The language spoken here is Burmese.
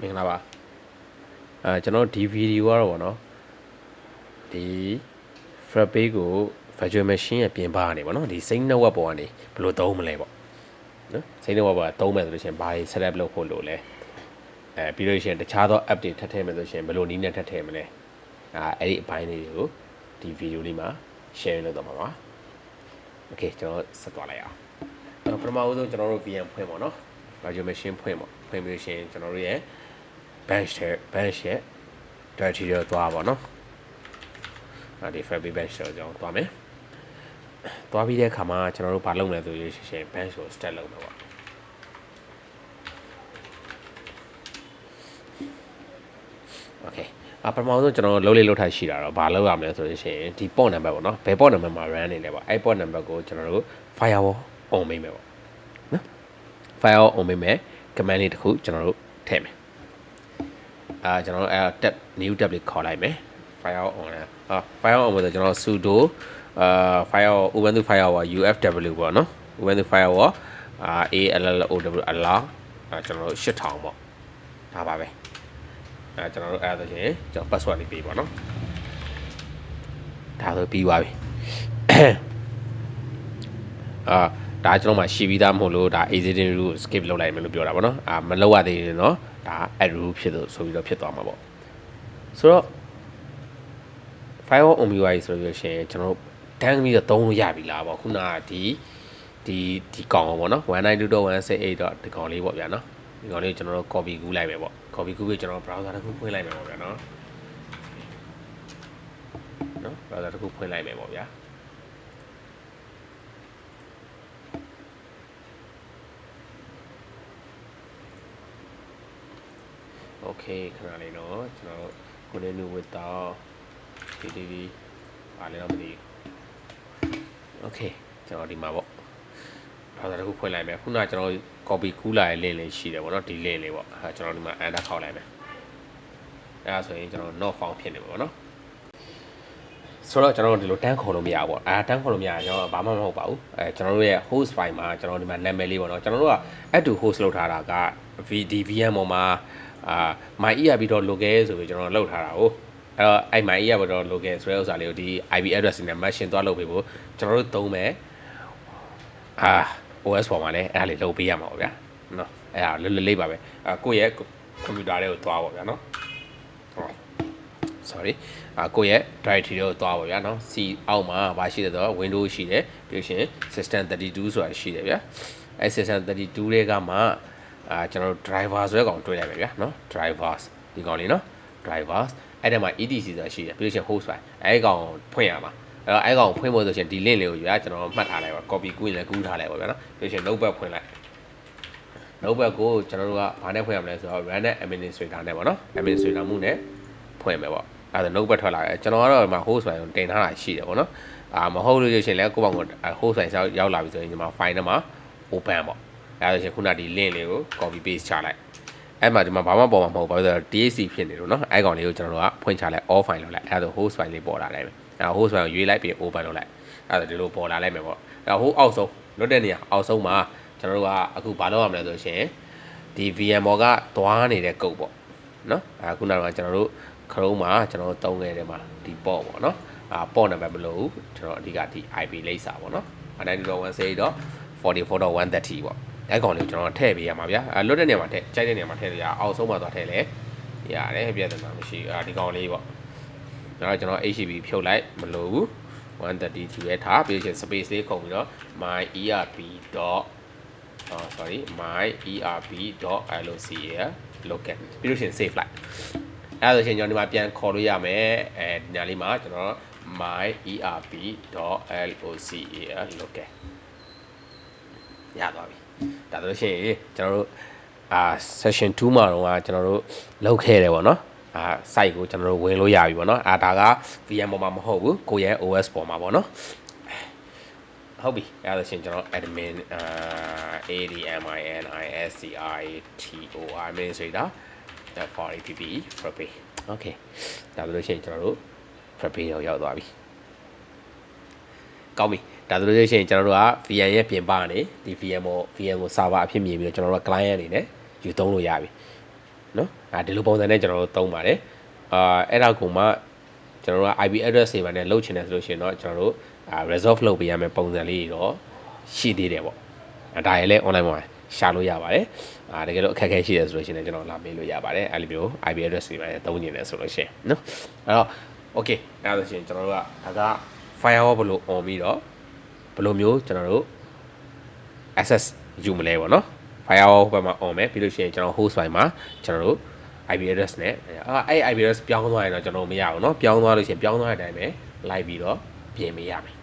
မင်္ဂလာပါအဲကျွန်တော်ဒီဗီဒီယိုကတော့ဗောနော်ဒီ Frappe ကို virtual machine ရဲ့ပြင်ပကနေဗောနော်ဒီ Sync network ပေါ်ကနေဘယ်လိုသုံးမလဲဗောနော် Sync network ပေါ်ကသုံးမယ်ဆိုလို့ရှိရင်ဘာတွေ setup လုပ်ဖို့လိုလဲအဲပြီးလို့ရှိရင်တခြားသော app တွေထပ်ထည့်မယ်ဆိုရှင်ဘယ်လိုနည်းနဲ့ထပ်ထည့်မလဲအာအဲ့ဒီအပိုင်းလေးတွေကိုဒီဗီဒီယိုလေးမှာ share လုပ်တော့မှာပါ Okay ကျွန်တော်ဆက်သွားလိုက်အောင်အဲ့တော့ပထမဦးဆုံးကျွန်တော်တို့ VM ဖွင့်ပါတော့ virtual machine ဖွင့်ပါဖွင့်ပြီးလို့ရှိရင်ကျွန်တော်တို့ရဲ့ bench တဲ့ bench ရဲ့ directory တော့သွားပါတော့အဲ့ဒီ Fabric bench တော့ကျွန်တော်သွားမယ်သွားပြီးတဲ့အခါမှာကျွန်တော်တို့ဘာလုပ်မလဲဆိုရင်ရှင် bench ကို start လုပ်မှာပေါ့ Okay အပထမဆုံးကျွန်တော်လုံးလေးလောက်ထားရှိတာတော့ဘာလုပ်ရမလဲဆိုလို့ရှိရင်ဒီ port number ပေါ့နော်ဘယ် port number မှာ run နေလဲပေါ့အဲ့ port number ကိုကျွန်တော်တို့ firewall on မိမယ်ပေါ့နော် firewall on မိမယ် command လေးတစ်ခုကျွန်တော်တို့ထည့်မယ် အာကျွန်တော်တို့အဲ tab new tab လေးခေါ်လိုက်မယ် firewall on လဲဟာ firewall on ဆိုကျွန်တော် sudo အာ firewall ubuntu firewall ufw ပေါ့နော် ubuntu firewall အာ allow allow အာကျွန်တော်တို့8000ပေါ့ဒါပါပဲအဲကျွန်တော်တို့အဲ့ဒါဆိုရင်ကျွန်တော် password လေးပေးပါနော်ဒါဆိုပြီးသွားပြီအာဒါကျွန်တော်မှရှိပြီးသားမဟုတ်လို့ဒါ exiting rule skip လုပ်လိုက်မယ်လို့ပြောတာပေါ့နော်အာမလုပ်ရသေးရင်တော့ ဒါ add rule ဖြစ်လို့ဆိုပြီးတော့ဖြစ်သွားမှာပေါ့ဆိုတော့ firewall on UI ဆိုလို့ရှိရင်ကျွန်တော်တို့တန်းပြီးတော့သုံးလို့ရပြီလားပေါ့ခုနကဒီဒီဒီကောင်ပေါ့နော် 192.168. ဒီကောင်လေးပေါ့ဗျာနော်ဒီကောင်လေးကိုကျွန်တော်တို့ copy ကူးလိုက်မယ်ပေါ့ copy ကူးပြီးကျွန်တော် browser တစ်ခုဖွင့်လိုက်မယ်ပေါ့ဗျာနော်နော် browser တစ်ခုဖွင့်လိုက်မယ်ပေါ့ဗျာ okay ခဏလေးနော်ကျွန်တော် continue with the TTV ပါလဲတော့မသိဘူး okay ကျွန်တော်ဒီမှာပေါ့ browser တစ်ခုဖွင့်လိုက်မယ်ခုနကကျွန်တော် copy ကူးလာတဲ့ link လေးရှိတယ်ပေါ့နော်ဒီ link လေးပေါ့အဲကျွန်တော်ဒီမှာ enter ခေါက်လိုက်မယ်အဲဒါဆိုရင်ကျွန်တော် not found ဖြစ်နေမှာပေါ့နော်ဆိုတော့ကျွန်တော်တို့ဒီလိုတန်းခေါ်လို့မရဘူးပေါ့အဲတန်းခေါ်လို့မရကျွန်တော်ဘာမှမဟုတ်ပါဘူးအဲကျွန်တော်တို့ရဲ့ host file မှာကျွန်တော်ဒီမှာနာမည်လေးပေါ့နော်ကျွန်တော်တို့က add to host လုပ်ထားတာက VDVM ပေါ်မှာ အာ my erb.local ဆိုပြီးကျွန်တော်လုပ်ထားတာကိုအဲ့တော့အဲ့ my erb.local ဆိုတဲ့ဥစ္စာလေးကိုဒီ IP address နဲ့ matching သွားလုပ်ပေးဖို့ကျွန်တော်တို့သုံးမယ်အာ OS ပေါ်မှာလည်းအဲ့ဒါလေးလုပ်ပေးရမှာပေါ့ဗျာနော်အဲ့ဒါလွတ်လွတ်လေးပါပဲအာကိုယ့်ရဲ့ကွန်ပျူတာတွေကိုသွားပါဗျာနော်ဟော sorry အာကိုယ့်ရဲ့ directory တွေကိုသွားပါဗျာနော် C အောက်မှာဘာရှိလဲဆိုတော့ Windows ရှိတယ်ပြီးရှင် system 32ဆိုတာရှိတယ်ဗျာအဲ system 32တွေကမှ အာကျွန်တော်တို့ driver ဆိုတဲ့ကောင်တွေ့လိုက်ပဲဗျာနော် drivers ဒီကောင်လေးနော် drivers အဲ့ဒါမှာ etc ဆိုတာရှိတယ်ပြီးရှင် host file အဲ့ကောင်ဖွင့်ရမှာအဲ့တော့အဲ့ကောင်ဖွင့်ဖို့ဆိုရှင်ဒီ link လေးကိုယူရကျွန်တော်မှတ်ထားလိုက်ပါ copy ကူးရင်လည်းကူးထားလိုက်ပါဗျာနော်ပြီးရှင် notepad ဖွင့်လိုက် notepad ကိုကျွန်တော်တို့ကဘာနဲ့ဖွင့်ရမလဲဆိုတော့ run administrator နဲ့ပေါ့နော် administrator မှုနဲ့ဖွင့်မယ်ပေါ့အဲ့ဒါ notepad ထွက်လာတယ်ကျွန်တော်ကတော့ဒီမှာ host file ကိုတင်ထားတာရှိတယ်ပေါ့နော်အာမဟုတ်လို့ရရှင်လည်းကိုယ့်ဘောင်ကို host file ရောက်လာပြီဆိုရင်ဒီမှာ file ထဲမှာ open ပေါ့အဲ့ ဒါဆိုရင်ခုနဒီ link လေးကို copy paste ချလိုက်အဲ့မှာဒီမှာဘာမှပေါ်မှာမဟုတ်ဘူးဘာလို့လဲဆိုတော့ DHC ဖြစ်နေလို့เนาะအဲ့ကောင်လေးကိုကျွန်တော်တို့ကဖွင့်ချလိုက် off file လုပ်လိုက်အဲ့ဒါဆို host file လေးပေါ်လာတယ်ပဲအဲ့ host file ကိုရွေးလိုက်ပြီး open လုပ်လိုက်အဲ့ဒါဒီလိုပေါ်လာလိုက်မယ်ပေါ့အဲ့ဟိုးအောက်ဆုံးလွတ်တဲ့နေရာအောက်ဆုံးမှာကျွန်တော်တို့ကအခုဘာလုပ်ရမလဲဆိုရှင်ဒီ VM ဘော်ကသွားနေတဲ့ကုတ်ပေါ့နော်အဲခုနကကျွန်တော်တို့ Chrome မှာကျွန်တော်တို့တုံးခဲ့တယ်မှာဒီ port ပေါ့နော်အာ port number မလို့ဘူးကျွန်တော်အဓိကဒီ IP လိပ်စာပေါ့နော်192.168.44.130ပေါ့ အဲကောင်လေးကိုကျွန်တော်ထည့်ပေးရမှာဗျာအဲလွတ်တဲ့နေရာမှာထည့်ကြိုက်တဲ့နေရာမှာထည့်လို့ရအောက်ဆုံးမှာသွားထည့်လဲရတယ်ပြဿနာမရှိဘူးအာဒီကောင်လေးပေါ့ဒါတော့ကျွန်တော် HCP ဖြုတ်လိုက်မလို့ဘူး132ပဲထားပြီးရင် space လေးခုံပြီးတော့ my erp. oh sorry my erp.local local ပြီးလို့ရှိရင် save လိုက်အဲဒါဆိုရင်ကျွန်တော်ဒီမှာပြန်ခေါ်လို့ရမယ်အဲဒီညာလေးမှာကျွန်တော် my erp.local local ရသွားပြီ ဒါဆိုလို့ရှိရင်ကျွန်တော်တို့အာ session 2မှာတော့ကျွန်တော်တို့လောက်ခဲ့တယ်ပေါ့နော်အာ site ကိုကျွန်တော်တို့ဝင်လို့ရပြီပေါ့နော်အာဒါက VM ပေါ်မှာမဟုတ်ဘူးကိုယ့်ရဲ့ OS ပေါ်မှာပေါ့နော်ဟုတ်ပြီအဲဒါဆိုရှင်ကျွန်တော် admin အာ admin administrator for app frappe okay ဒါဆိုလို့ရှိရင်ကျွန်တော်တို့ frappe ရောက်ရောက်သွားပြီကောင်းပြီ ဒါဆိုလို့ရှိရင်ကျွန်တော်တို့က VM ရဲ့ပြင်ပကနေဒီ VM ကို VM ကို server အဖြစ်မြင်ပြီးတော့ကျွန်တော်တို့က client အနေနဲ့ယူသုံးလို့ရပြီနော်အဲဒီလိုပုံစံနဲ့ကျွန်တော်တို့သုံးပါတယ်အာအဲ့ဒါကိုမှကျွန်တော်တို့က IP address တွေပါနဲ့လုပ်ချင်တယ်ဆိုလို့ရှိရင်တော့ကျွန်တော်တို့အာ resolve လုပ်ပေးရမယ့်ပုံစံလေးတွေတော့ရှိသေးတယ်ပေါ့အဲဒါလည်း online မှာရှာလို့ရပါတယ်အာတကယ်လို့အခက်အခဲရှိတယ်ဆိုလို့ရှိရင်လည်းကျွန်တော်လာမေးလို့ရပါတယ်အဲ့လိုမျိုး IP address တွေပါနဲ့သုံးနေတယ်ဆိုလို့ရှိရင်နော်အဲ့တော့ okay အဲ့ဒါဆိုရှင်ကျွန်တော်တို့ကဒါက firewall ဘယ်လို on ပြီးတော့ ဘယ်လိုမျိုးကျွန်တော်တို့ access ယူမလဲပေါ့နော် firewall ဘက်မှာ on မယ်ပြီးလို့ရှိရင်ကျွန်တော် host file မှာကျွန်တော်တို့ IP address နဲ့အာအဲ့ IP address ပြောင်းသွားရင်တော့ကျွန်တော်မရဘူးเนาะပြောင်းသွားလို့ရှိရင်ပြောင်းသွားတဲ့အတိုင်းပဲလိုက်ပြီးတော့ပြင်ပေးရမယ်